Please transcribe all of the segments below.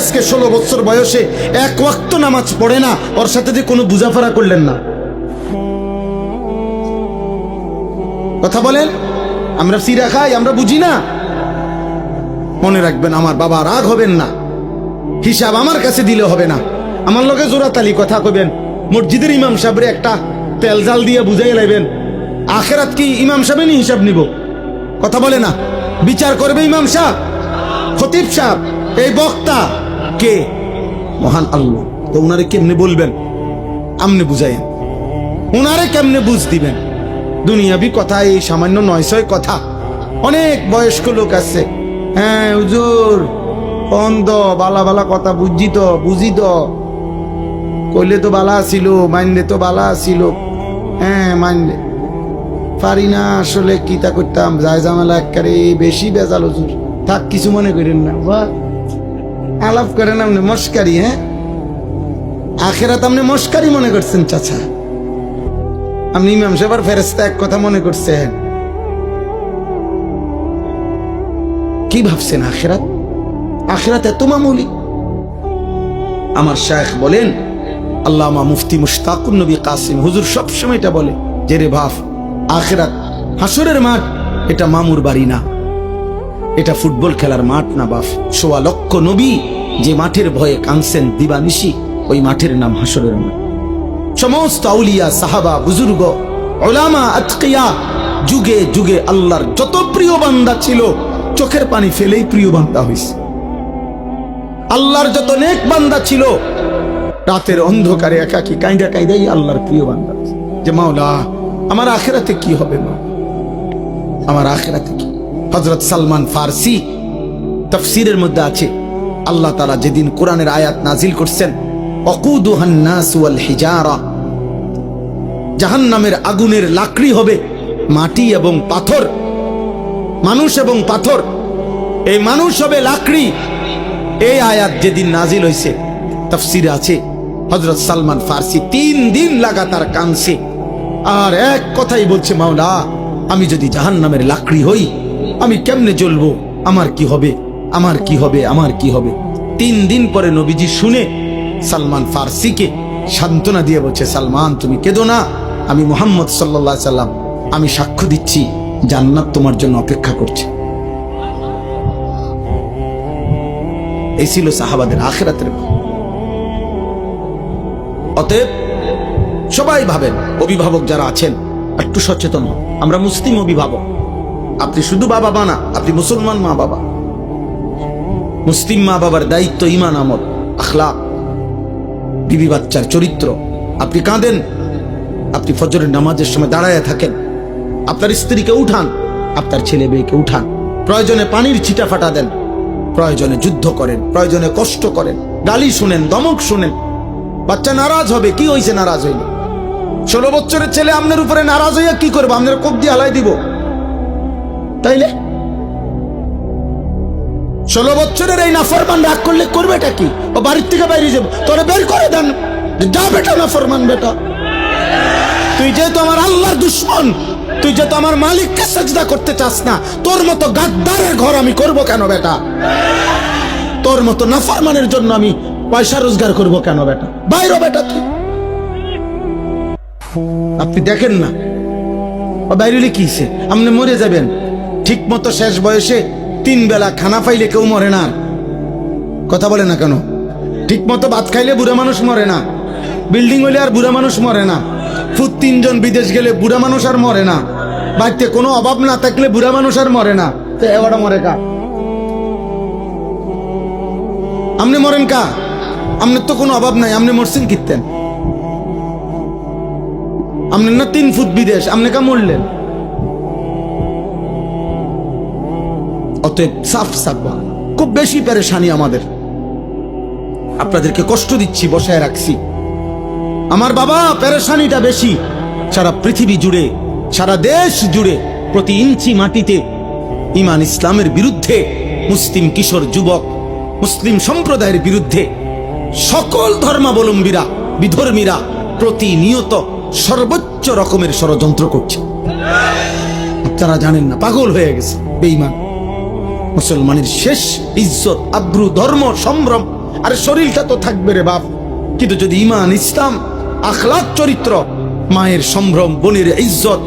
আজকে ষোলো বছর বয়সে এক ওয়াক্ত নামাজ পড়ে না। ওর সাথে যে কোনো বুঝাফারা করলেন না। কথা বলেন? আমরা সিরা খাই, আমরা বুঝি না। মনে রাখবেন, আমার বাবা রাগ হবেন না। হিসাব আমার কাছে দিলে হবে না। আমার লগে জোরাতালি কথা কবেন মসজিদের ইমাম সাহেবরে একটা তেল জাল দিয়ে বুঝাই লাইবেন। আখেরাত কি ইমাম সাহেবেরই হিসাব নিব? কথা বলে না। বিচার করবে ইমাম সাহেব? খতিব সাহেব? এই বক্তা? কে? মহান আল্লাহ। তো উনারে কেমনে বলবেন? আমনে বুঝাইন উনারে কেমনে বুঝ দিবেন? দুনিয়াবি কথা, এই সামান্য নয় ছয় কথা। অনেক বয়স্ক লোক আছে। হ্যাঁ হুজুর। অন্ধ বালা বালা কথা বুঝি তো বুঝি তো কইলে তো বালা ছিল, মাইনলে তো বালা ছিল। হ্যাঁ মাইনলে। পারি না আসলে কি তা করতাম যায় জামালা একবারে বেশি বেজাল হুজুর। থাক, কিছু মনে করেন না। বাহ আলাপ করেন, আপনি মস্কারি হ্যাঁ? আখেরাত আপনি মস্কারি মনে করছেন, চাচা। আপনি ইমাম সাহেবের ফেরেস্তা এক কথা মনে করছেন। কি ভাবছেন আখেরাত? আখেরাত এত মামুলি। আমার শায়েখ বলেন, আল্লামা মুফতি মুশতাকুর নবী কাসিম হুজুর সবসময় এটা বলে, যে রে ভাব আখেরাত হাসরের মাঠ, এটা মামুর বাড়ি না। এটা ফুটবল খেলার মাঠ না বাফ। সোয়া লক্ষ নবী যে মাঠের ভয়ে কাঁদছেন দিবানিশি, ওই মাঠের নাম হাসরের মাঠ। সমস্ত আউলিয়া, সাহাবা, বুজুর্গ, ওলামা, আতকিয়া, যুগে যুগে আল্লাহর যত প্রিয় বান্দা ছিল, চোখের পানি ফেলেই প্রিয় বান্দা হয়েছে আল্লাহর যত নেক বান্দা ছিল, রাতের অন্ধকারে একাকি কাইদা কাইদাই আল্লাহর প্রিয় বান্দা যে মাওলা, আমার আখেরাতে কি হবে মা? আমার আখেরাতে কি? হজরত সালমান ফার্সি তফসিরের মধ্যে আছে, আল্লাহ তালা যেদিন কোরআনের আয়াত নাজিল করছেন হিজারা, জাহান্নামের আগুনের লাকড়ি হবে মাটি এবং পাথর, মানুষ এবং পাথর, এই মানুষ হবে লাকড়ি। এই আয়াত যেদিন নাজিল হয়েছে তফসির আছে হজরত সালমান ফার্সি তিন দিন লাগাতার কানছে আর এক কথাই বলছে, মাওলা, আমি যদি জাহান্নামের লাকড়ি হই আমি কেমনে চলবো আমার কি হবে? আমার কি হবে? আমার কি হবে? তিন দিন পরে নবীজি শুনে সালমান ফার্সিকে সান্ত্বনা দিয়ে বলছে, সালমান, তুমি কেঁদো না। আমি মোহাম্মদ সাল্লা সাল্লাম, আমি সাক্ষ্য দিচ্ছি, জান্নাত তোমার জন্য অপেক্ষা করছে। এই ছিল সাহাবাদের আখেরাতের অতএব সবাই ভাবেন, অভিভাবক যারা আছেন, একটু সচেতন আমরা মুসলিম অভিভাবক। আপনি শুধু বাবা মা না, আপনি মুসলমান মা বাবা। মুসলিম মা বাবার দায়িত্ব ইমান আমল আখলা বিবি বাচ্চার চরিত্র। আপনি কাঁদেন, আপনি ফজরের নামাজের সময় দাঁড়ায় থাকেন। আপনার স্ত্রীকে উঠান, আপনার ছেলে মেয়েকে উঠান। প্রয়োজনে পানির ছিটা ফাটা দেন, প্রয়োজনে যুদ্ধ করেন, প্রয়োজনে কষ্ট করেন। গালি শুনেন, দমক শুনেন। বাচ্চা নারাজ হবে, কি হয়েছে নারাজ হইলে? ষোলো বছরের ছেলে আপনার উপরে নারাজ হইয়া কি করব? আপনার কোপ দিয়ে হালাই দিব। তাইলে? ষোলো বছরের এই নাফরমান রাগ করলে করবে এটা কি? ও বাড়ির থেকে বাইরে যাব। তোরা বের করে দেন। যা বেটা নাফরমান বেটা। তুই যেহেতু আমার আল্লাহর দুশ্মন, তুই যেহেতু আমার মালিককে সাজদা করতে চাস না, তোর মতো গাদ্দারের ঘর আমি করব কেন বেটা? তোর মতো নাফরমানের জন্য আমি পয়সা রোজগার করব কেন বেটা? বাইরো বেটা তুই। আপনি দেখেন না। ও বাইরে কি? আপনি মরে যাবেন। ঠিক মতো শেষ বয়সে তিন বেলা খানা পাইলে কেউ মরে না। কথা বলে না কেন? ঠিক মতো ভাত খাইলে বুড়া মানুষ মরে না। বিল্ডিং হইলে আর বুড়া মানুষ মরে না। ফুট তিনজন বিদেশ গেলে বুড়া মানুষ আর মরে না। বাড়িতে কোনো অভাব না থাকলে বুড়া মানুষ আর মরে না। তো মরে কা? আপনি মরেন কা? আপনার তো কোনো অভাব নাই আপনি মরছেন কিনতেন আপনার না তিন ফুট বিদেশ আপনি কা মরলেন। অতএব সাফ সাফ, খুব বেশি পেরেশানি আমাদের। আপনাদেরকে কষ্ট দিচ্ছি, বসায় রাখছি। আমার বাবা পেরেশানিটা বেশি, সারা পৃথিবী জুড়ে, সারা দেশ জুড়ে, প্রতি ইঞ্চি মাটিতে ইমান ইসলামের বিরুদ্ধে, মুসলিম কিশোর যুবক, মুসলিম সম্প্রদায়ের বিরুদ্ধে, সকল ধর্মাবলম্বীরা, বিধর্মীরা প্রতিনিয়ত সর্বোচ্চ রকমের ষড়যন্ত্র করছে। তারা জানেন না, পাগল হয়ে গেছে, বেঈমান। মুসলমানের শেষ ইজ্জত, আব্রু, ধর্ম, সম্ভ্রম, আর শরীরটা তো থাকবে রে বাপ। কিন্তু যদি ইমান ইসলাম আখলাক চরিত্র, মায়ের সম্ভ্রম, বোনের ইজ্জত,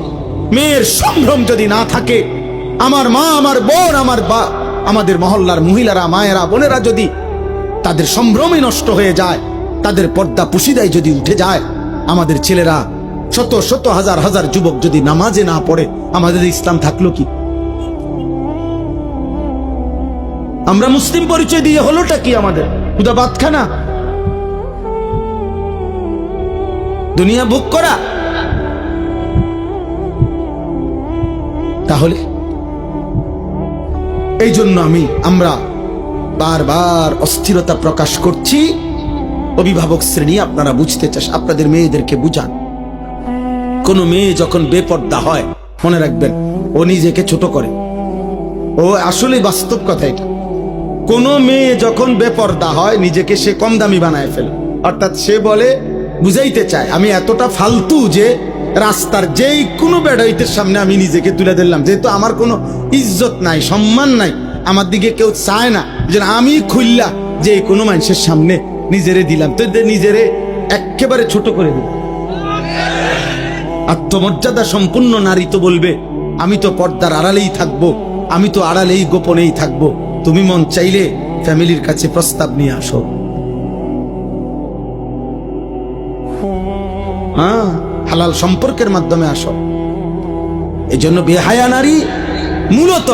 মেয়ের সম্ভ্রম যদি না থাকে, আমার মা, আমার বোন, আমার বা, আমাদের মহল্লার মহিলারা, মায়েরা, বোনেরা যদি তাদের সম্ভ্রমই নষ্ট হয়ে যায়, তাদের পর্দা পুশিদায় যদি উঠে যায়, আমাদের ছেলেরা শত শত, হাজার হাজার যুবক যদি নামাজে না পড়ে, আমাদের ইসলাম থাকল কি? আমরা মুসলিম পরিচয় দিয়ে হলোটা কি আমাদের? খুদা বাদখানা? দুনিয়া ভোগ করা? তাহলে? এই জন্য আমি, আমরা বারবার অস্থিরতা প্রকাশ করছি। অভিভাবক শ্রেণি, আপনারা বুঝতে চাস, আপনাদের মেয়েদেরকে বুঝান। কোন মেয়ে যখন বেপর্দা হয়, মনে রাখবেন, ও নিজেকে ছোট করে। ও আসলে বাস্তব কথা এটা। কোন মেয়ে যখন বেপর্দা হয়, নিজেকে সে কম দামি বানায় ফেলে। অর্থাৎ সে বলে, বুঝাইতে চায়, আমি এতটা ফালতু যে রাস্তার যেই কোনো বেড়াইতের সামনে আমি নিজেকে তুলে দিলাম যেহেতু আমার কোনো ইজ্জত নাই, সম্মান নাই, আমার দিকে কেউ চায় না। যে আমি খুললা যে কোনো মানুষের সামনে নিজেরে দিলাম। তো নিজেরে একেবারে ছোট করে দিল আত্মমর্যাদা সম্পূর্ণ নারী তো বলবে, আমি তো পর্দার আড়ালেই থাকব, আমি তো আড়ালেই গোপনেই থাকব। তুমি মন চাইলে ফ্যামিলির কাছে প্রস্তাব নিয়ে আসো। হ্যাঁ হালাল সম্পর্কের মাধ্যমে আসো। এই জন্য বেহায়া নারী মূলত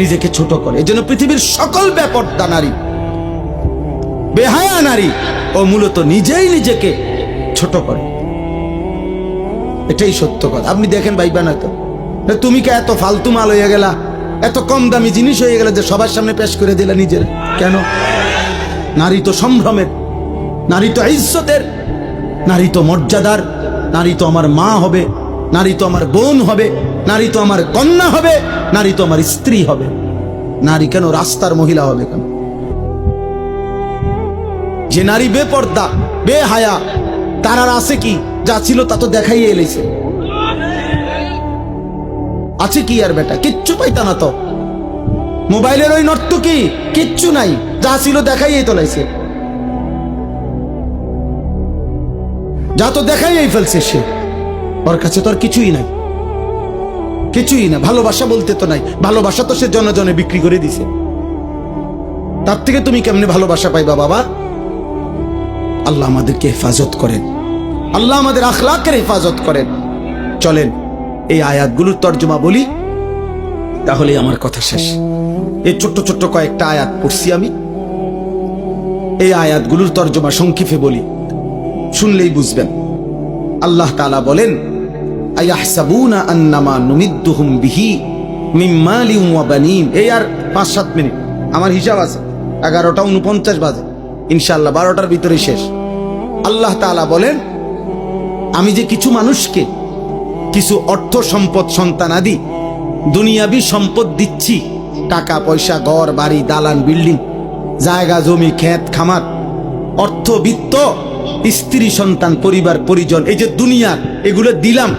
নিজেকে ছোট করে। এই জন্য পৃথিবীর সকল ব্যাপারটা নারী, বেহায়া নারী ও মূলত নিজেই নিজেকে ছোট করে। এটাই সত্য কথা। আপনি দেখেন ভাইবা না তো তুমি কে এত ফালতু মাল হয়ে গেলা? এত কম দামি জিনিস হয়ে গেল যে সবার সামনে পেশ করে দিলা নিজের। কেন? নারী তো সম্ভ্রমের, নারী তো ইজ্জতের, নারী তো মর্যাদার, নারী তো আমার মা হবে, নারী তো আমার বোন হবে, নারী তো আমার কন্যা হবে, নারী তো আমার স্ত্রী হবে। নারী কেন রাস্তার মহিলা হবে কেন? যে নারী বেপর্দা, বেহায়া, তার আর আছে কি? যা ছিল তা তো দেখাই এলেছে। আছে কি আর বেটা? কিচ্ছু পাইতা না তো। মোবাইলের ওই নর্ত কি কিচ্ছু নাই। যা ছিল দেখাই তোলাইছে। যা তো দেখাই ফেলছে সে। ওর কাছে তো আর কিছুই নাই। কিছুই না, ভালোবাসা বলতে তো নাই। ভালোবাসা তো সে জনে জনে বিক্রি করে দিছে। তার থেকে তুমি কেমনে ভালোবাসা পাইবা বাবা? আল্লাহ আমাদেরকে হেফাজত করেন। আল্লাহ আমাদের আখলাকের হেফাজত করেন। চলেন এই আয়াতগুলোর তর্জমা বলি তাহলে আমার কথা শেষ। এই ছোট্ট ছোট্ট কয়েকটা আয়াত পড়ছি আমি। এই আয়াতগুলোর তর্জমা সংক্ষেপে বলি, শুনলেই বুঝবেন। আল্লাহ বলেন এই আর পাঁচ সাত মিনিট, আমার আছে, এগারোটা উনপঞ্চাশ বাজে, ইনশাআল্লাহ বারোটার ভিতরে শেষ। আল্লাহ তাআলা বলেন, আমি যে কিছু মানুষকে কিছু অর্থ সম্পদ সন্তান আদি, দুনিয়াবি সম্পদ দিচ্ছি, টাকা, পয়সা, ঘর, বাড়ি, দালান, বিল্ডিং, জায়গা, জমি, ক্ষেত, খামার, অর্থ, বিত্ত, স্ত্রী, সন্তান, পরিবার, পরিজন, এই যে দুনিয়া, এগুলো দিলাম।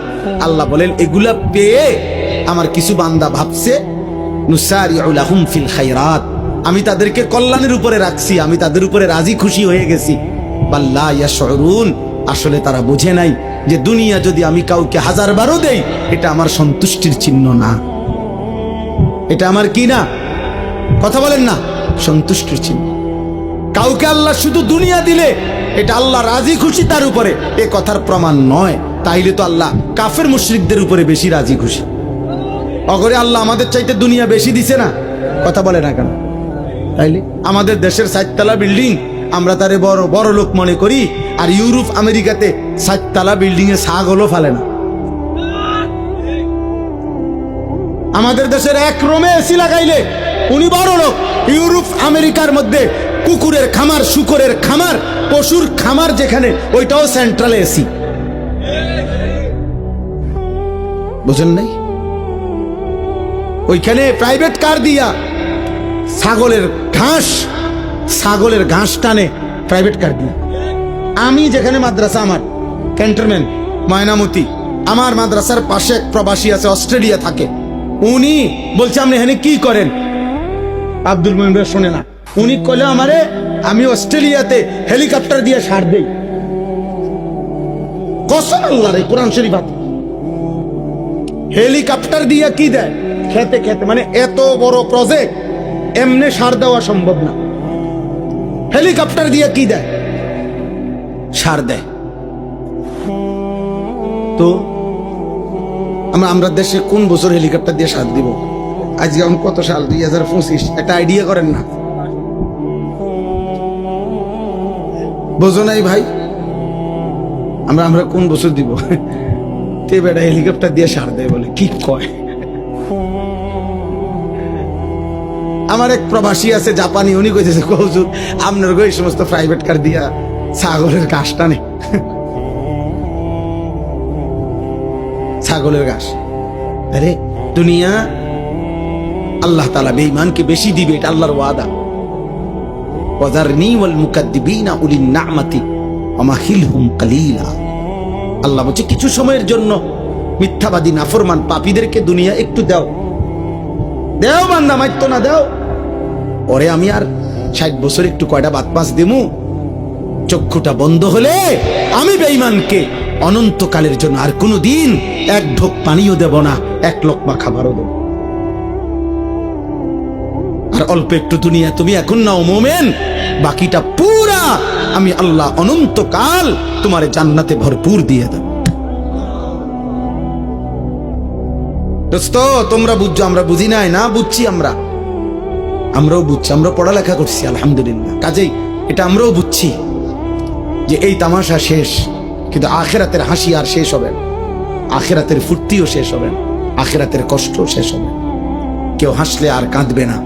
আল্লাহ বলেন, এগুলা পেয়ে আমার কিছু বান্দা ভাবছে ফিল খায়রাত। আমি তাদেরকে কল্যাণের উপরে রাখছি, আমি তাদের উপরে রাজি খুশি হয়ে গেছি। বাল্লা ইয়াশউরুন, আসলে তারা বুঝে নাই যে দুনিয়া যদি আমি কাউকে হাজার বারও দেই, এটা আমার সন্তুষ্টির চিহ্ন না। এটা আমার কি না? কথা বলেন না, সন্তুষ্টির চিহ্ন। কাউকে আল্লাহ শুধু দুনিয়া দিলে, এটা আল্লাহ রাজি খুশি তার উপরে। এ কথার প্রমাণ নয়, তাইলে তো আল্লাহ কাফের মুশরিকদের উপরে বেশি রাজি খুশি। অগরে আল্লাহ আমাদের চাইতে দুনিয়া বেশি দিছে না, কথা বলে না কেন? তাইলে আমাদের দেশের সাততলা বিল্ডিং, আমরা তারে বড় বড় লোক মনে করি, আর ইউরোপ, আমেরিকাতে সাততলা বিল্ডিং এ ছাগলও ফেলে না। আমাদের দেশের এক রোমে এসি লাগাইলে উনি বড় লোক। ইউরোপ, আমেরিকার মধ্যে কুকুরের খামার, শুকরের খামার, পশুর খামার যেখানে, ওইটাও সেন্ট্রাল এসি বুঝেন নাই? ওইখানে প্রাইভেট কার দিয়া ছাগলের ঘাস ছাগলের ঘাস টানে প্রাইভেট কার দিয়া। আমি যেখানে মাদ্রাসা আমার ক্যান্টনমেন্ট, ময়নামতি। আমার মাদ্রাসার পাশে এক প্রবাসী আছে, অস্ট্রেলিয়া থাকে। উনি বলছে, আপনি এখানে কি করেন? আব্দুল মহিম শোনে না। উনি কলে আমারে, আমি অস্ট্রেলিয়াতে হেলিকপ্টার দিয়ে সার দেই। কসম আল্লাহ রে কোরআন শরীফ হেলিকপ্টার দিয়ে কি দেয়? খেতে খেতে। মানে এত বড় প্রজেক্ট এমনি সার দেওয়া সম্ভব না। হেলিকপ্টার দিয়ে কি দেয়? সার দেয়। তো? আমরা আমরা দেশে কোন বছর হেলিকপ্টার দিয়ে সার দিব? আজকে এখন কত সাল? দুই হাজার পঁচিশ। একটা আইডিয়া করেন না? বোঝো নাই ভাই। আমরা আমরা কোন বছর দিব? তে বেটা হেলিকপ্টার দিয়ে সার দেয় বলে, কি কয়? আমার এক প্রবাসী আছে, জাপানি, উনি কইতেছে কৌজুর আপনার এই সমস্ত প্রাইভেট কার দিয়া ছাগলের কাজটা টানে? ছাগলের ঘাস। আরে, দুনিয়া আল্লাহ তালা বেঈমানকে বেশি দিবে, এটা আল্লাহর ওয়াদা। ওয়াল মুকাদ্দিবিনা উলিন নামাতি কালিলা। আল্লাহ বলছে, কিছু সময়ের জন্য মিথ্যাবাদী, নাফরমান পাপীদেরকে দুনিয়া একটু দাও। দেও বান্দা মাইতো না, দাও। পরে আমি আর ষাট বছর একটু কয়টা বাত পাস দিমু, চক্ষুটা বন্ধ হলে আমি বেঈমানকে অনন্তকালের জন্য আর কোনো দিন এক ঢোক পানিও দেব না, এক লোকমা খাবারও দেব। আর অল্প একটু দুনিয়া তুমি এখন নাও মোমেন, বাকিটা পুরা আমি আল্লাহ অনন্তকাল তোমার জান্নাতে ভরপুর দিয়ে দেব। দোস্ত, তোমরা বুঝছ, আমরা বুঝি নাই, না বুঝছি আমরা? আমরাও বুঝছি আমরা পড়ালেখা করছি, আলহামদুলিল্লাহ। কাজেই এটা আমরাও বুঝছি যে এই তামাশা শেষ। কিন্তু আখেরাতের হাসি আর শেষ হবে না। আখেরাতের ফুর্তিও শেষ হবে না। আখেরাতের কষ্ট শেষ হবে কেউ হাসলে আর কাঁদবে না।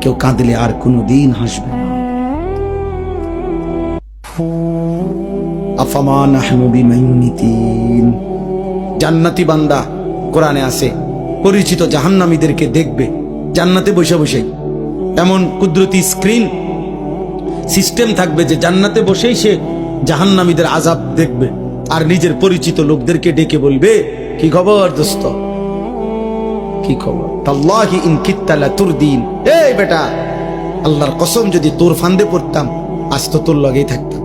কেউ কাঁদলে আর কোনো দিন হাসবে না। আফামা নাহনু বিমাইনিতিন জান্নাতি বান্দা কোরআনে আছে, পরিচিত জাহান্নামীদেরকে দেখবে, জান্নাতে বসে বসে। এমন কুদরতি স্ক্রিন সিস্টেম থাকবে যে জান্নাতে বসেই সে জাহান্নামীদের আজাব দেখবে। আর নিজের পরিচিত লোকদেরকে ডেকে বলবে, কি খবর দোস্ত? কি খবর? তাল্লাহি ইন কিত্তালা তুর দিন এই বেটা, আল্লাহর কসম যদি তোর ফান্দে পড়তাম, আজ তো তোর লগেই থাকতাম।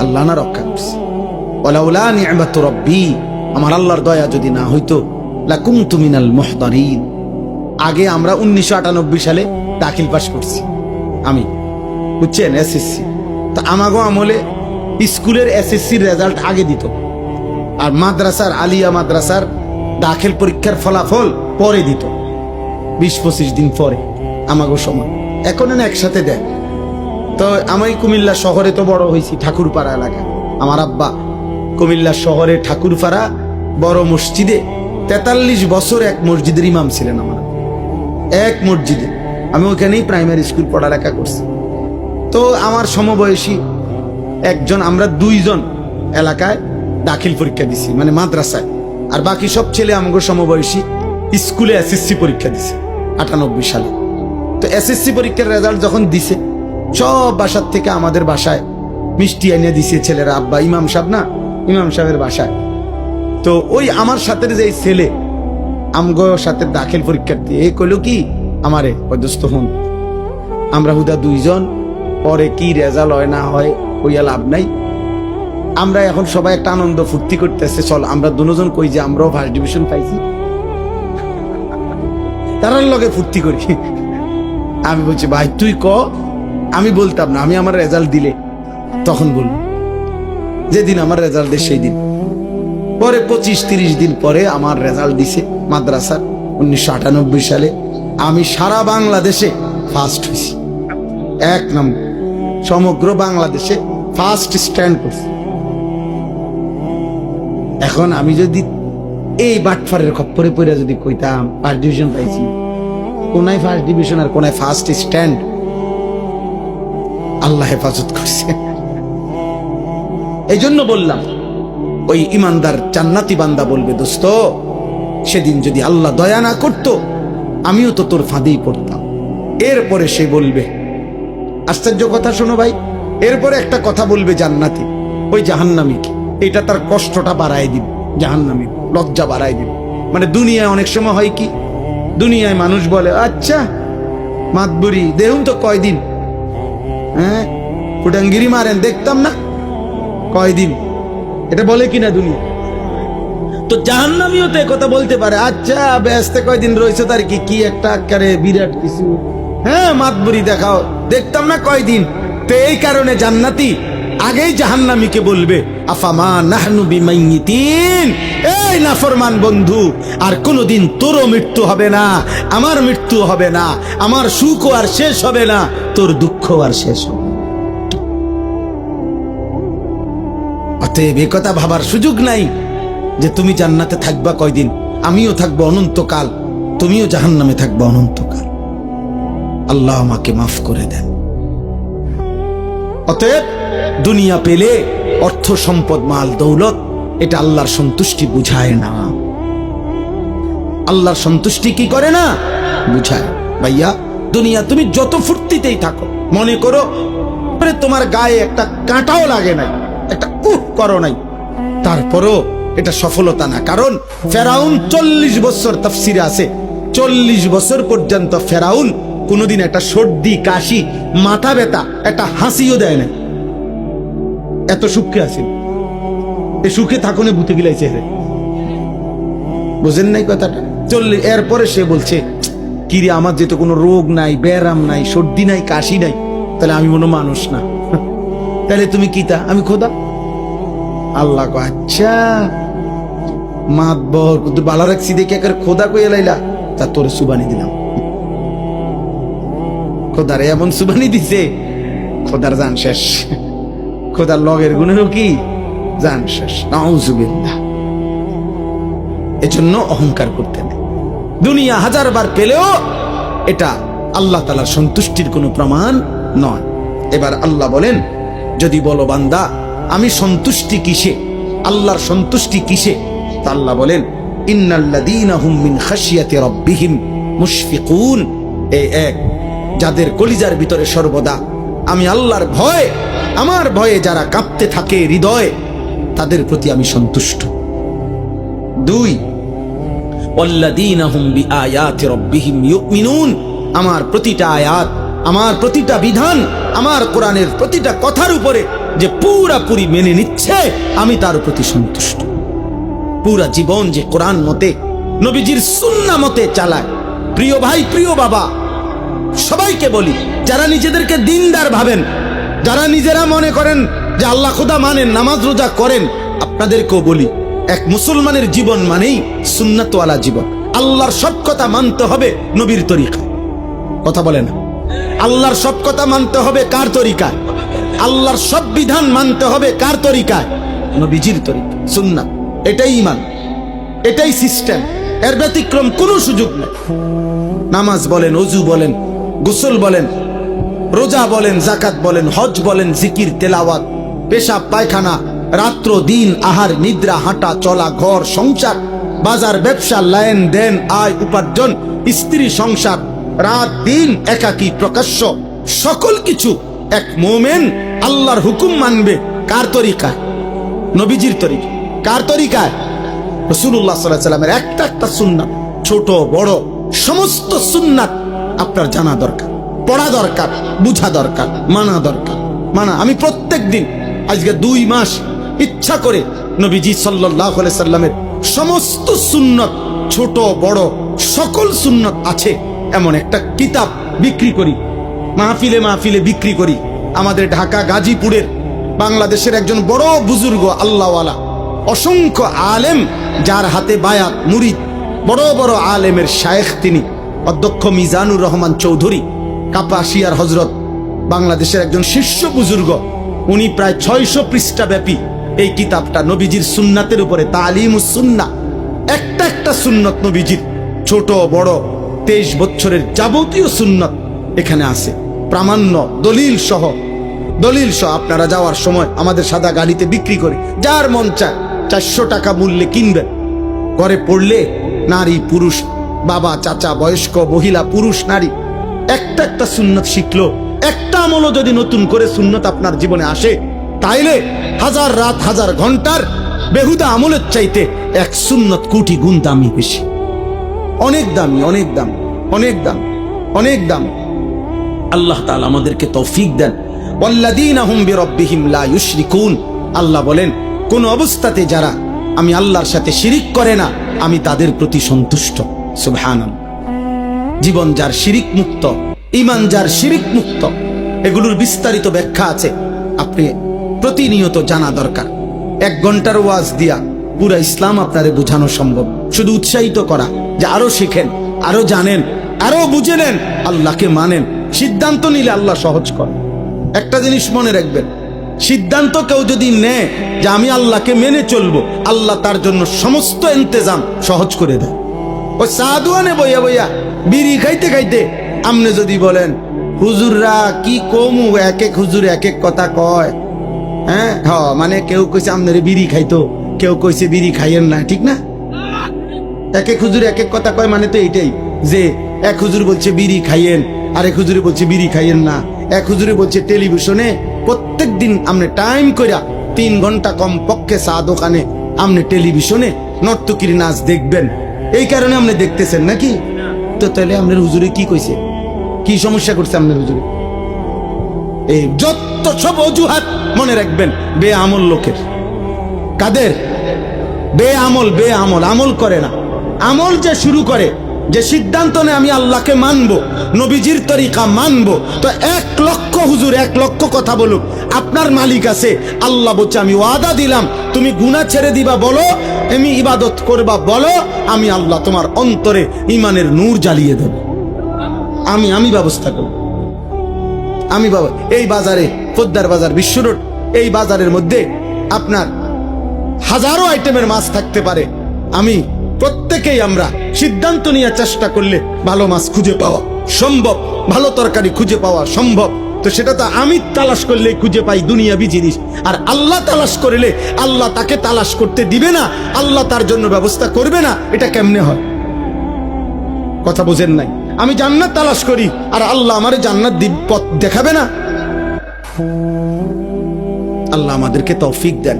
আল্লাহ না রক্ষা করছে। ওলাউলা নি'মাতু রব্বি, আমার আল্লাহর দয়া যদি না হইতো লাকুমতু মিনাল মুহতারিন আগে আমরা উনিশশো আটানব্বই সালে দাখিল পাস করছি। আমি, বুঝছেন, এসএসসি। তা আমাগো আমলে স্কুলের এসএসসির রেজাল্ট আগে দিত। আর মাদ্রাসার আলিয়া মাদ্রাসার দাখিল পরীক্ষার ফলাফল পরে দিত। বিশ পঁচিশ দিন পরে আমাগো সময়। এখন একসাথে দেয় তো আমি কুমিল্লা শহরে তো বড় হয়েছি, ঠাকুরপাড়া এলাকা আমার আব্বা কুমিল্লা শহরে ঠাকুরপাড়া বড় মসজিদে তেতাল্লিশ বছর এক মসজিদের ইমাম ছিলেন আমার এক মসজিদে। আমি ওখানেই প্রাইমারি স্কুল পড়ালেখা করছি। তো আমার সমবয়সী একজন আমরা দুইজন এলাকায় দাখিল পরীক্ষা দিছি মানে মাদ্রাসায়। আর বাকি সব ছেলে আমাকে সমবয়সী স্কুলে এসএসসি পরীক্ষা দিছে, আটানব্বই সালে। তো এসএসসি পরীক্ষার রেজাল্ট যখন দিছে, সব বাসার থেকে আমাদের বাসায় মিষ্টি এনে দিছে ছেলেরা, আব্বা, ইমাম সাহেব না? ইমাম সাহেবের বাসায়। তো ওই আমার সাথে যে ছেলে, আমগো সাথে দাখিল পরীক্ষার্থী এই কইলো কি, আমারে ওই দোস্ত হন। আমরা হুদা দুইজন, পরে কি রেজাল্ট হয় না হয় কইয়া লাভ নাই। আমরা এখন সবাই একটা আনন্দ ফুর্তি করতেছে, চল, আমরা দুজন কই যে আমরাও ফার্স্ট ডিভিশন পাইছি। তারার লগে ফুর্তি করি। আমি বলছি, ভাই, তুই ক? আমি বলতাম না, আমি আমার রেজাল্ট দিলে, তখন বলব। যেদিন আমার রেজাল্ট দেয় সেই দিন পরে পঁচিশ, তিরিশ দিন পরে আমার রেজাল্ট দিছে মাদ্রাসার উনিশশো আটানব্বই সালে। আমি সারা বাংলাদেশে ফার্স্ট হয়েছি এক নম্বর। সমগ্র বাংলাদেশে ফার্স্ট স্ট্যান্ড করছি। এখন আমি যদি এই বাটফারের খপ্পরে পড়ে যদি কইতাম ফার্স্ট ডিভিশন পাইছি। কোনায় ফার্স্ট ডিভিশন আর কোনায় ফার্স্ট স্ট্যান্ড আল্লাহ হেফাজত করছে। এই জন্য বললাম, ওই ইমানদার জান্নাতি বান্দা বলবে, দোস্ত, সেদিন যদি আল্লাহ দয়া না করত, আমিও তো তোর ফাঁদেই পড়তাম। এরপরে সে বলবে আশ্চর্য কথা শোনো ভাই, এরপরে একটা কথা বলবে জান্নাতি। ওই জাহান্নামীকে এটা তার কষ্টটা বাড়ায় দিবে, জাহান্নামী, লজ্জা বাড়ায় দিবে। মানে দুনিয়ায় অনেক সময় হয় কি, দুনিয়ায় মানুষ বলে আচ্ছা মাতবুরি দেহুন তো কয়দিন। হ্যাঁ ফুটাঙ্গিরি মারেন, দেখতাম না। কয়দিন? এটা বলে কিনা দুনিয়া? তো জাহান্নামিও তো কথা বলতে পারে আচ্ছা ব্যস্ত কয়দিন রয়েছে তার কি? কি একটা আকারে বিরাট কিছু? হ্যাঁ মাতবুরি দেখাও। দেখতাম না কয়দিন। তো এই কারণে জান্নাতি আগেই জাহান্নামীকে বলবে, আফামা নাহনু বিমাইয়িতিন? এই নাফরমান বন্ধু, আর কোনোদিন তোরও মৃত্যু হবে না, আমার মৃত্যু হবে না, আমার সুখ আর শেষ হবে না, তোর দুঃখ আর শেষ হবে অতএব এ কথা ভাবার সুযোগ নাই যে তুমি জান্নাতে থাকবা কয়দিন। আমিও থাকব অনন্তকাল, তুমিও জাহান্নামে থাকবা অনন্তকাল। আল্লাহ আমাকে মাফ করে দেন। অতএব দুনিয়া পেলে অর্থ সম্পদ, মাল, দৌলত, এটা আল্লাহর সন্তুষ্টি বুঝায় না। আল্লাহর সন্তুষ্টি কি করে না? বুঝায়। ভাইয়া, দুনিয়া তুমি যত ফুর্তিতেই থাকো, মনে করো তোমার গায়ে একটা কাঁটাও লাগে নাই, একটা উহ করো নাই। তারপরও এটা সফলতা না, কারণ ফেরাউন চল্লিশ বছর তাফসিরে আছে। চল্লিশ বছর পর্যন্ত ফেরাউন কোনোদিন একটা সর্দি, কাশি, মাথা ব্যথা, একটা হাসিও দেয় না। এত সুখে আছেন এ সুখে থাকুনে বুতে গিলাইছে রে বুঝেন নাই কথাটা? চললে, এরপরে সে বলছে কিরে আমার যেহেতু কোনো রোগ নাই ব্যারাম নাই, সর্দি নাই, কাশি নাই। তাহলে আমি কোনো মানুষ না। তাহলে তুমি কি তা? আমি খোদা? আল্লাহ আচ্ছা মাতবর, কিন্তু বালা রাখছি দেখে একের খোদা কইয়া লাইলা। তা তোর সুবানি দিলাম। খোদারে এমন সুবানি দিছে, খোদার জান শেষ। খোদার লগের গুণেরও কি জান শেষ। নাউজুবিল্লাহ। এজন্য অহংকার করতে নেই দুনিয়া হাজার বার পেলেও এটা আল্লাহ তালার সন্তুষ্টির কোনো প্রমাণ নয়। এবার আল্লাহ বলেন, যদি বলো বান্দা, আমি সন্তুষ্টি কিসে? আল্লাহর সন্তুষ্টি কিসে? তা আল্লাহ বলেন, ইন্নাল্লাযীনা হুম মিন খাশিয়াতি রাব্বিহিম মুশফিকুন। এই এক যাদের কলিজার ভিতরে সর্বদা আমি আল্লাহর ভয়, আমার ভয়ে যারা কাঁপতে থাকে হৃদয়, তাদের প্রতি আমি সন্তুষ্ট। দুই আমার প্রতিটা আয়াত, আমার প্রতিটা বিধান, আমার কোরআনের প্রতিটা কথার উপরে যে পুরাপুরি মেনে নিচ্ছে, আমি তার প্রতি সন্তুষ্ট। পুরা জীবন যে কোরআন মতে, নবীজির সুন্না মতে চালায়। প্রিয় ভাই, প্রিয় বাবা সবাইকে বলি, যারা নিজেদেরকে দিনদার ভাবেন, যারা নিজেরা মনে করেন যে আল্লাহ খোদা মানেন, নামাজ রোজা করেন, আপনাদেরকেও বলি, এক মুসলমানের জীবন মানেই সুন্নাতওয়ালা জীবন। আল্লাহর সব কথা মানতে হবে নবীর তরিকা কথা বলে না। আল্লাহর সব কথা মানতে হবে কার তরিকায়? আল্লাহর সব বিধান মানতে হবে কার তরিকায়? নবীজির তরিকা সুন্না এটাই ইমান। এটাই সিস্টেম। এর ব্যতিক্রম কোনো সুযোগ নেই। নামাজ বলেন, অজু বলেন গোসল বলেন, রোজা বলেন জাকাত বলেন, হজ বলেন, জিকির, তেলাওয়াত, পেশাব, পায়খানা, রাত্র, দিন, আহার, নিদ্রা, হাঁটা, চলা, ঘর, সংসার, বাজার, ব্যবসা, লেন দেন, আয়, উপার্জন, স্ত্রী, সংসার, রাত, দিন, একাকী, প্রকাশ্য, সকল কিছু এক মোমেন আল্লাহর হুকুম মানবে। কার তরিকায়? নবীজির তরিকা। কার তরিকায়? রসুল্লাহ সাল্লাহ সাল্লামের একটা একটা সুন্নাত, ছোট, বড় সমস্ত সুন্নাত আপনার জানা দরকার, পড়া দরকার, বুঝা দরকার, মানা দরকার। মানা, আমি প্রত্যেক দিন, আজকে দুই মাস ইচ্ছা করে নবীজি সাল্লাহ সাল্লামের সমস্ত সুন্নত, ছোট, বড়, সকল সুন্নত আছে, এমন একটা কিতাব বিক্রি করি, মাহফিলে মাহফিলে বিক্রি করি। আমাদের ঢাকা গাজীপুরের বাংলাদেশের একজন বড় বুজুর্গ, আল্লাহওয়ালা, অসংখ্য আলেম, যার হাতে বায়াত, মুরিদ বড় বড় আলেমের শায়েখ তিনি, অধ্যক্ষ মিজানুর রহমান চৌধুরী, কাপাসিয়ার হজরত বাংলাদেশের একজন শীর্ষ বুজুর্গ। উনি প্রায় ছয়শো পৃষ্ঠা ব্যাপী এই কিতাবটা নবীজির সুন্নাতের উপরে, তালিম সুন্না। একটা একটা সুন্নত নবীজির ছোট, বড়, তেইশ বছরের যাবতীয় সুন্নত এখানে আছে। প্রামাণ্য, দলিল সহ। দলিল সহ আপনারা যাওয়ার সময় আমাদের সাদা গাড়িতে বিক্রি করে, যার মন চায় চারশো টাকা মূল্যে কিনবেন। ঘরে পড়লে নারী, পুরুষ, বাবা, চাচা, বয়স্ক, মহিলা, পুরুষ, নারী। একটা একটা সুন্নত শিখলো। একটা আমলও যদি নতুন করে সুন্নত আপনার জীবনে আসে, তাইলে হাজার রাত, হাজার ঘণ্টার বেহুদা আমলের চাইতে এক সুন্নত কোটি গুণ দামি বেশি। অনেক দামি, অনেক দাম অনেক দাম অনেক দাম। আল্লাহ তাআলা আমাদেরকে তৌফিক দেন। আল্লাহ বলেন, কোন অবস্থাতে যারা আমি আল্লাহর সাথে শিরিক করে না আমি তাদের প্রতি সন্তুষ্ট। সুবহানাল্লাহ। জীবন যার শিরিক মুক্ত ইমান যার শিরিক মুক্ত, এগুলোর বিস্তারিত ব্যাখ্যা আছে। আপনি প্রতিনিয়ত জানা দরকার। এক ঘণ্টার ওয়াজ দিয়া পুরা ইসলাম আপনারে বোঝানো সম্ভব। শুধু উৎসাহিত করা যে আরও শিখেন, আরও জানেন, আরও বুঝে নেন, আল্লাহকে মানেন। সিদ্ধান্ত নিলে আল্লাহ সহজ করেন একটা জিনিস মনে রাখবেন সিদ্ধান্ত কেউ যদি নেয় যে আমি আল্লাহকে মেনে চলবো, আল্লাহ তার জন্য সমস্ত ইন্তেজাম সহজ করে দেয়। ওই সাধুয়ানে বইয়া বইয়া বিড়ি খাইতে খাইতে আপনি যদি বলেন, হুজুররা কি কমু? এক এক হুজুর এক এক কথা কয়। হ্যাঁ? হ মানে কেউ কইছে আপনার বিড়ি খাইতো। কেউ কইছে, বিড়ি খাইয়েন না। ঠিক না? এক এক হুজুর এক এক কথা কয় মানে তো এইটাই যে এক হুজুর বলছে, বিড়ি খাইয়েন। আরেক হুজুরে বলছে, বিড়ি খাইয়েন না। এক হুজুরে বলছে, টেলিভিশনে প্রত্যেক দিন আপনি টাইম কইরা তিন ঘণ্টা কম পক্ষে চা দোকানে আপনি টেলিভিশনে নর্তকির নাচ দেখবেন। এই কারণে আপনি দেখতেছেন নাকি? তো তাহলে আপনার হুজুরে কি কইছে? কি সমস্যা করছে আপনার হুজুরে? এই যত সব অজুহাত মনে রাখবেন বে আমল লোকের। কাদের? বে আমল বে আমল আমল করে না। আমল যে শুরু করে যে সিদ্ধান্ত নেই আমি আল্লাহকে মানবো, নবীজির তরিকা মানবো, তো এক লক্ষ হুজুর, এক লক্ষ কথা বলুক, আপনার মালিক আছে, আল্লাহ বলছে, আমি ওয়াদা দিলাম, তুমি গুনাহ ছেড়ে দিবা, বলো, আমি ইবাদত করবা, বলো, আমি আল্লাহ তোমার অন্তরে ইমানের নূর জ্বালিয়ে দেব। আমি আমি ব্যবস্থা করব। আমি বাবা, এই বাজারে, পোদ্দার বাজার, বিশ্ব রোড, এই বাজারের মধ্যে আপনার হাজারো আইটেমের মাছ থাকতে পারে। আমি প্রত্যেকেই আমরা সিদ্ধান্ত নিয়ে চেষ্টা করলে ভালো মাছ খুঁজে পাওয়া সম্ভব, ভালো তরকারি খুঁজে পাওয়া সম্ভব। তো সেটা তো আমি তালাশ করলে খুঁজে পাই দুনিয়াবি জিনিস। আর আল্লাহ তালাশ করলে আল্লাহ তাকে তালাশ করতে দিবে না, আল্লাহ তার জন্য ব্যবস্থা করবে না, এটা কেমনে হয়? কথা বোঝেন নাই। আমি জান্নাত তালাশ করি, আর আল্লাহ আমারে জান্নাত পথ দেখাবে না। আল্লাহ আমাদেরকে তৌফিক দেন।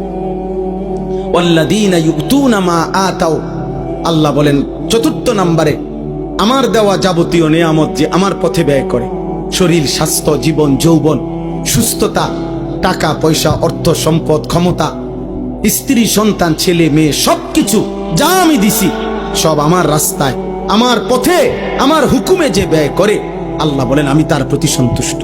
ওয়াল্লাযীনা ইউতুনা মা আতাও আল্লাহ বলেন, চতুর্থ নাম্বারে, আমার দেওয়া যাবতীয় নিয়ামত যে আমার পথে ব্যয় করে, শরীর, স্বাস্থ্য, জীবন, যৌবন, সুস্থতা, টাকা, পয়সা, অর্থ, সম্পদ, ক্ষমতা, স্ত্রী, সন্তান, ছেলে, মেয়ে, সবকিছু যা আমি দিছি, সব আমার রাস্তায়, আমার পথে, আমার হুকুমে যে ব্যয় করে, আল্লাহ বলেন, আমি তার প্রতি সন্তুষ্ট।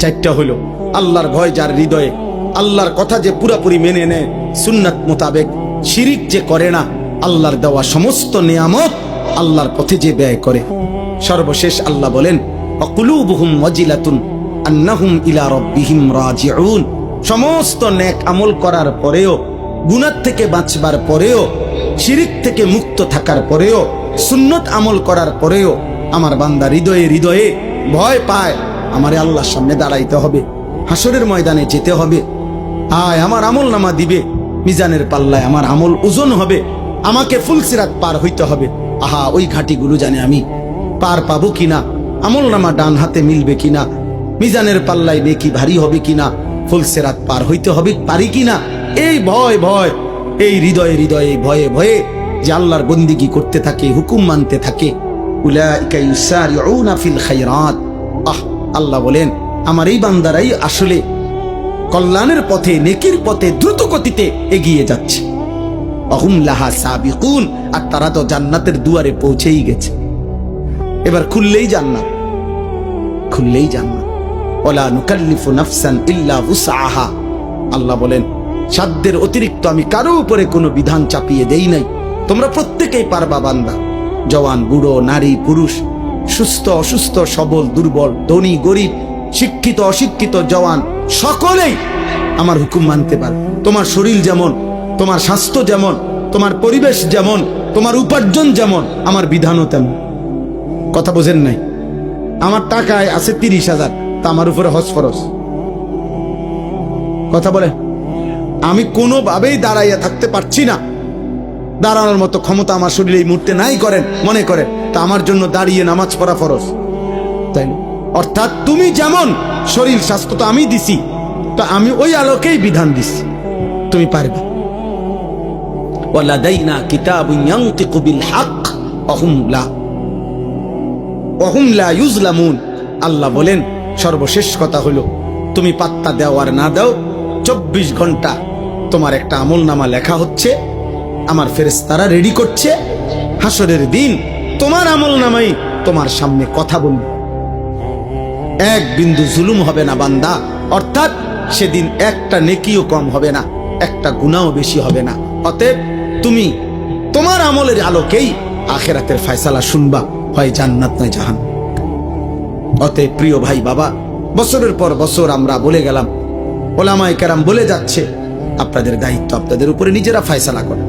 চারটা হলো, আল্লাহর ভয় যার হৃদয়ে, আল্লাহর কথা যে পুরাপুরি মেনে নেয়, সুন্নাত মোতাবেক, শিরিক যে করে না আল্লাহর দেওয়া সমস্ত নিয়ামত আল্লাহর পথে যে ব্যয় করে। সর্বশেষ আল্লাহ বলেন, অকুলুবুহুম ওয়াজিলাতুন আন্নাহুম ইলা রাব্বিহিম রাজিউন। সমস্ত নেক আমল করার পরেও গুনার থেকে বাঁচবার পরেও, শিরিক থেকে মুক্ত থাকার পরেও, সুন্নত আমল করার পরেও আমার বান্দা হৃদয়ে হৃদয়ে ভয় পায়, আমারে আল্লাহর সামনে দাঁড়াইতে হবে হাসরের ময়দানে যেতে হবে। আয়, আমার আমল নামা দিবে, মিজানের পাল্লায় আমার আমল ওজন হবে আমাকে ফুলসিরাত পার হইতে হবে। আহা, ওই ঘাটিগুলো জানে আমি পার পাবো কিনা? আমল নামা ডান হাতে মিলবে কিনা? মিজানের পাল্লায় নেকি ভারী হবে কিনা? ফুলসেরাত পার হইতে হবে, পারি কিনা? এই ভয় ভয়, এই হৃদয়ে হৃদয়ে, ভয়ে ভয়ে যে আল্লাহর বন্দিগি করতে থাকে, হুকুম মানতে থাকে। আহ, আল্লাহ বলেন, আমার এই বান্দারাই আসলে কল্যাণের পথে, নেকির পথে দ্রুত গতিতে এগিয়ে যাচ্ছে। আর তারা তো জান্নাতের দুয়ারে পৌঁছেই গেছে। এবার খুললেই জান্নাত খুললেই জান্নাত। ওলা নুকাল্লিফু নাফসান ইল্লা উসাহা আল্লাহ বলেন, সাধ্যের অতিরিক্ত আমি কারও উপরে কোনো বিধান চাপিয়ে দেই নাই। তোমরা প্রত্যেকেই পারবা বান্দা। জওয়ান, বুড়ো, নারী, পুরুষ, সুস্থ, অসুস্থ, সবল, দুর্বল, ধনী, গরিব, শিক্ষিত, অশিক্ষিত, জওয়ান, সকলেই আমার হুকুম মানতে পারে তোমার শরীর যেমন তোমার স্বাস্থ্য যেমন, তোমার পরিবেশ যেমন, তোমার উপার্জন যেমন, আমার বিধানও তেমন। কথা বোঝেন নাই? আমার টাকায় আছে তিরিশ হাজার, তা আমার উপরে হজ ফরস কথা বলে আমি কোনোভাবেই দাঁড়াইয়া থাকতে পারছি না। দাঁড়ানোর মতো ক্ষমতা আমার শরীরে এই মুহূর্তে নাই করেন, মনে করেন, তা আমার জন্য দাঁড়িয়ে নামাজ পড়া ফরজ। তাই অর্থাৎ তুমি যেমন, শরীর স্বাস্থ্য তো আমি দিছি, তো আমি ওই আলোকেই বিধান দিছি। তুমি পারবে। ওয়ালাদাইনা কিতাবুন ইয়ানতিকু বিল হক অহুম লা ইউজলামুন। আল্লাহ বলেন, সর্বশেষ কথা হলো, তুমি পাত্তা দাও আর না দাও, চব্বিশ ঘণ্টা তোমার একটা আমল নামা লেখা হচ্ছে, আমার ফেরেস্তারা রেডি করছে হাসরের দিন তোমার আমল নামাই তোমার সামনে কথা বলবে। এক বিন্দু জুলুম হবে না বান্দা, অর্থাৎ সেদিন একটা নেকিও কম হবে না, একটা গুণাও বেশি হবে না, অতএব তুমি, তোমার আমলের আলোকেই আখেরাতের ফয়সালা শুনবা, হয় জান্নাত নয় জাহান। অতএব প্রিয় ভাই বাবা, বছরের পর বছর আমরা বলে গেলাম, ওলামায় কেরাম বলে যাচ্ছে, আপনাদের দায়িত্ব আপনাদের উপরে নিজেরা ফয়সালা করে।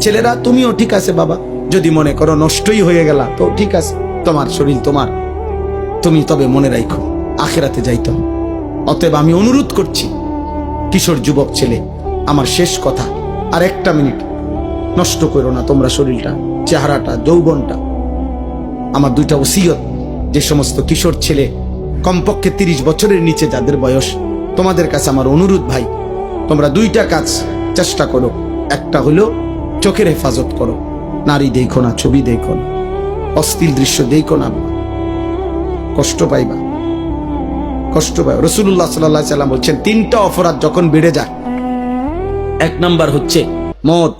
ছেলেরা, তুমিও ঠিক আছে বাবা, যদি মনে করো নষ্টই হয়ে গেলা, তো ঠিক আছে, তোমার শরীর তোমার। তুমি তবে মনে রাখো আখেরাতে যাইতে অতএব আমি অনুরোধ করছি, কিশোর যুবক ছেলে, আমার শেষ কথা, আর একটা মিনিট নষ্ট করো না তোমরা শরীরটা, চেহারাটা, যৌবনটা। আমার দুইটা ওসিয়ত, যে সমস্ত কিশোর ছেলে কমপক্ষে তিরিশ বছরের নিচে যাদের বয়স, তোমাদের কাছে আমার অনুরোধ ভাই, তোমরা দুইটা কাজ চেষ্টা করো। একটা হলো চোখের হেফাজত করো, নারী দেখো না, ছবি দেখো না, অস্থির দৃশ্য দেখো না। কষ্ট পাইবা। কষ্ট পাই রসুল্লাহ সাল্লাহ সাল্লাম বলছেন, তিনটা অপরাধ যখন বেড়ে যায়, এক নাম্বার হচ্ছে মদ।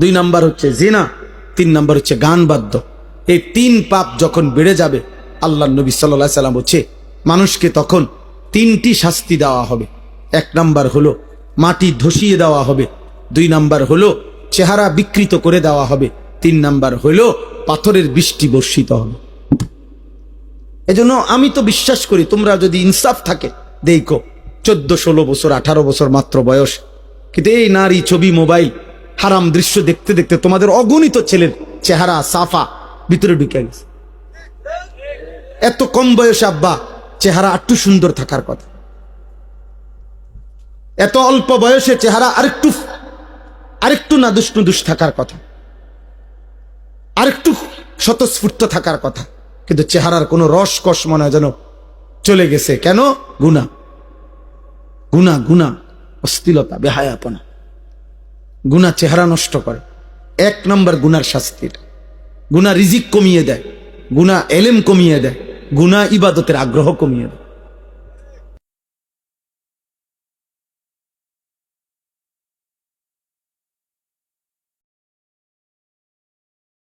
দুই নাম্বার হচ্ছে জিনা, তিন নাম্বার হচ্ছে গান বাদ্য। এই তিন পাপ যখন বেড়ে যাবে আল্লাহ নবী সাল্লাহ সাল্লাম হচ্ছে মানুষকে তখন তিনটি শাস্তি দেওয়া হবে। এক নাম্বার হলো মাটি ধসিয়ে দেওয়া হবে। দুই নাম্বার হলো চেহারা বিকৃত করে দেওয়া হবে। তিন নাম্বার হলো পাথরের বৃষ্টি বর্ষিত হবে। এজন্য আমি তো বিশ্বাস করি, তোমরা যদি ইনসাফ থাকে, দেখো, চোদ্দ, ষোলো বছর, আঠারো বছর মাত্র বয়স, কিন্তু এই নারী ছবি, মোবাইল হারাম দৃশ্য দেখতে দেখতে তোমাদের অগণিত ছেলের চেহারা সাফা ভিতরে ঢুকে গেছে। এত কম বয়সে আব্বা, চেহারা একটু সুন্দর থাকার কথা। এত অল্প বয়সে চেহারা আরেকটু আরেকটু নাদুস নুদুস থাকার কথা। আরেকটু স্বতঃস্ফূর্ত থাকার কথা। কিন্তু চেহারার কোনো রস কস মনে হয় যেন চলে গেছে। কেন? গুনা গুনা গুনা অস্থিলতা বেহায়াপনা। গুনা চেহারা নষ্ট করে। এক নম্বর গুনার শাস্তির। গুণা রিজিক কমিয়ে দেয়। গুনা এলেম কমিয়ে দেয়। গুনা ইবাদতের আগ্রহ কমিয়ে দেয়।